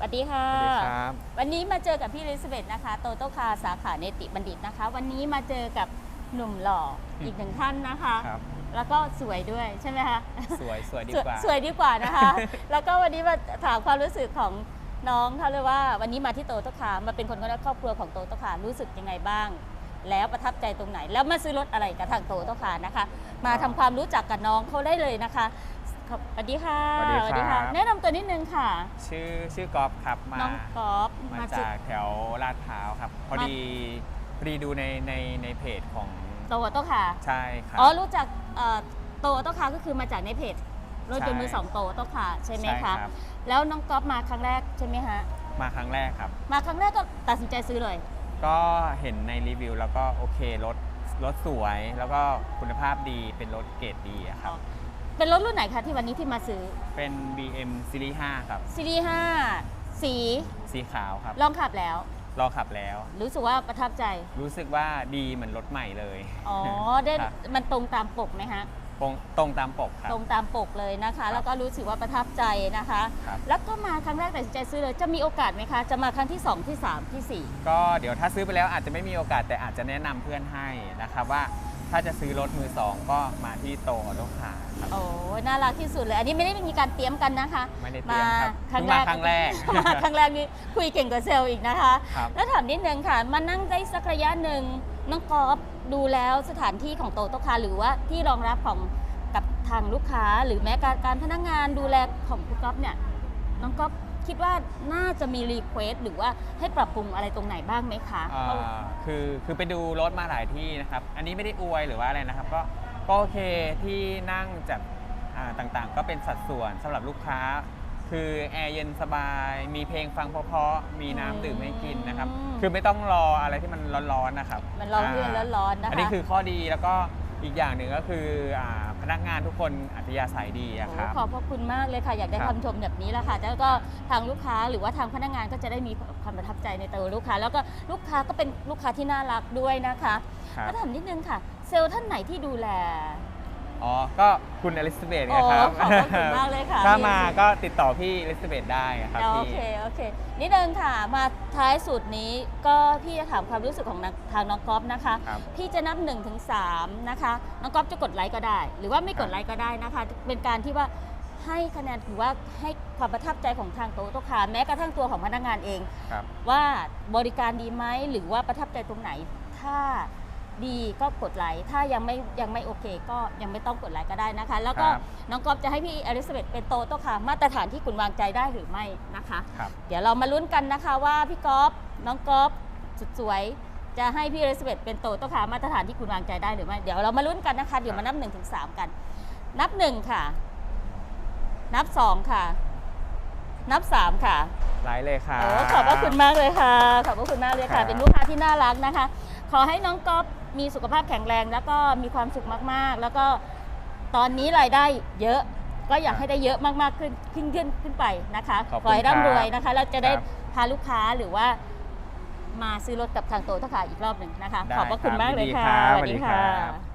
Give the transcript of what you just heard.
สวัสดีค่ะ สวัสดีครับ วันนี้มาเจอกับพี่ลิซเบตนะคะโตโตคาสาขาเนติบัณฑิตนะคะ วันนี้มาเจอกับหนุ่มหล่ออีกหนึ่งท่านนะคะ ครับ แล้วก็สวยด้วยใช่ไหมคะสวยสวยดีสวยกว่า สวยดีกว่านะคะ แล้วก็วันนี้มาถามความรู้สึกของน้องเขาเลยว่าวันนี้มาที่โตโตคามาเป็นคนในครอบครัวของโตโตคารู้สึกยังไงบ้าง แล้วประทับใจตรงไหน แล้วมาซื้อรถอะไรกับทางโตโตคานะคะ มาทำความรู้จักกับน้องเขาได้เลยนะคะ ครับสวัสดีค่ะสวัสดีครับ แนะนำตัวนิดนึงค่ะ ชื่อชื่อกอล์ฟครับมาน้องกอล์ฟมาซื้อจากแถวลาดพร้าวครับ พอดีพอดีดูในในในเพจของโตโตคาใช่ครับ อ๋อ รู้จักเอ่อโตโตคาก็คือมาจากในเพจรถยนต์ใช่มือสองโตโตคาใช่ไหมใช่คะรับแล้วน้องก๊อฟมาครั้งแรกใช่ไหมฮะ มาครั้งแรกครับ มาครั้งแรกก็ตัดสินใจซื้อเลย ก็เห็นในรีวิวแล้วก็โอเครถรถสวยแล้วก็คุณภาพดีเป็นรถเกรดดีอะครับ เป็นรถรุ่นไหนคะที่วันนี้ที่มาซื้อเป็น BM Series 5ครับ ซีรีส์5สีสีขาวครับลองขับแล้ว รอขับแล้ว รู้สึกว่าประทับใจ รู้สึกว่าดีเหมือนรถใหม่เลยอ๋อได้ครับมันตรงตามปกไหมฮะ ตรงตรงตามปกครับ ตรงตามปกเลยนะคะ แล้วก็รู้สึกว่าประทับใจนะคะ ครับ แล้วก็มาครั้งแรกตัดสินใจซื้อเลยจะมีโอกาสไหมคะ จะมาครั้งที่สองที่สามที่สี่ ก็เดี๋ยวถ้าซื้อไปแล้วอาจจะไม่มีโอกาสแต่อาจจะแนะนำเพื่อนให้นะครับว่า ถ้าจะซื้อรถมือสองก็มาที่โตออโต้คาร์ครับ โอ้ยน่ารักที่สุดเลย อันนี้ไม่ได้มีการเตรียมกันนะคะไม่ได้เตรียมครับครั้งเพิ่งแรมากครั้งแรก มาครั้งแรกนี่คุยเก่งกว่าเซลล์อีกนะคะ ครับ แล้วถามนิดนึงค่ะ มานั่งได้สักระยะหนึ่งน้องกอล์ฟดูแล้วสถานที่ของโตโตคาหรือว่าที่รองรับของกับทางลูกค้า หรือแม้การการพนักงานดูแลของคุณก๊อฟเนี่ยน้องก๊อฟ คิดว่าน่าจะมีรีเควสหรือว่าให้ปรับปรุงอะไรตรงไหนบ้างไหมคะ อ่าคือคือไปดูรถมาหลายที่นะครับ อันนี้ไม่ได้อวยหรือว่าอะไรนะครับ ก็ก็โอเคที่นั่งจัดอ่าต่างๆ ก็เป็นสัดส่วนสำหรับลูกค้า คือแอร์เย็นสบาย มีเพลงฟังเพราะๆมีน้ำดื่มให้กินนะครับคือไม่ต้องรออะไรที่มันร้อนๆนะครับมันร้อนเรื่อนแล้วร้อนนะคะ อันนี้คือข้อดีแล้วก็อีกอย่างหนึ่งก็คืออาพ นักงานทุกคนอัธยาศัยดีอะคโอ้รับขอบพระคุณมากเลยค่ะ อยากได้ครับคำชมแบบนี้แหละค่ะ แล้วก็ทางลูกค้าหรือว่าทางพนักงานก็จะได้มีความประทับใจในตัวลูกค้า แล้วก็ลูกค้าก็เป็นลูกค้าที่น่ารักด้วยนะคะครับ ก็ถามนิดนึงค่ะ เซลล์ท่านไหนที่ดูแล อ๋อ ก็คุณอลิซาเบธโอ้ไงครับขอบพระคุณมากเลยค่ะถ้าพี่ มาก็ติดต่อพี่อลิซาเบธได้ครับโอพี่ เค โอเค นิดนึงค่ะ มาท้ายสุดนี้ก็พี่จะถามความรู้สึกของทางน้องก๊อฟนะคะ ครับ พี่จะนับ1นถึงสนะคะ น้องก๊อฟจะกดไลค์ก็ได้ หรือว่าไม่กดไลค์ก็ได้นะคะ เป็นการที่ว่าให้คะแนนหรือว่าให้ความประทับใจของทางโตโตคาร์แม้กระทั่งตัวของพนักงานเอง ครับ ว่าบริการดีไหมหรือว่าประทับใจตรงไหน ถ้า ดีก็กดไลค์ถ้ายังไม่ยังไม่โอเค ก็ยังไม่ต้องกดไลค์ก็ได้นะคะ แล้วก็ครับน้องก๊อฟจะให้พี่อลิซาเบธเป็นโตโตคาร์มาตรฐานที่คุณวางใจได้หรือไม่นะคะ ครับ เดี๋ยวเรามาลุ้นกันนะคะว่าพี่ก๊อฟน้องก๊อฟสุดสวย จะให้พี่อลิซาเบธเป็นโตโตคาร์มาตรฐานที่คุณวางใจได้หรือไม่เดี๋ยวเรามาลุ้นกันนะคะ เดี๋ยวมานับ1นถึงสกัน นับหนึ่งค่ะ นับสองค่ะ นับสามค่ะ ไลฟ์เลยครับโอ้ขอบพระคุณมากเลยค่ะ ขอบพระคุณมากเลยครัค่ะบเป็นลูกค้าที่น่ารักนะคะ ขอให้น้องก๊อฟ มีสุขภาพแข็งแรง แล้วก็มีความสุขมากๆ แล้วก็ตอนนี้รายได้เยอะ ก็อยากให้ได้เยอะมากๆขึ้นขึ้นขึ้นขึ้นไปนะคะขอบคุณขอให้ร่ำรวยครับนะคะแล้วจะได้ครับพาลูกค้าหรือว่า มาซื้อรถกับทางโตทาคาอีกรอบหนึ่งนะคะ ได้ขอบพระคุณครับมากเลยยินดีค่ะครับสวัสดีสวัสดีค่ะครับ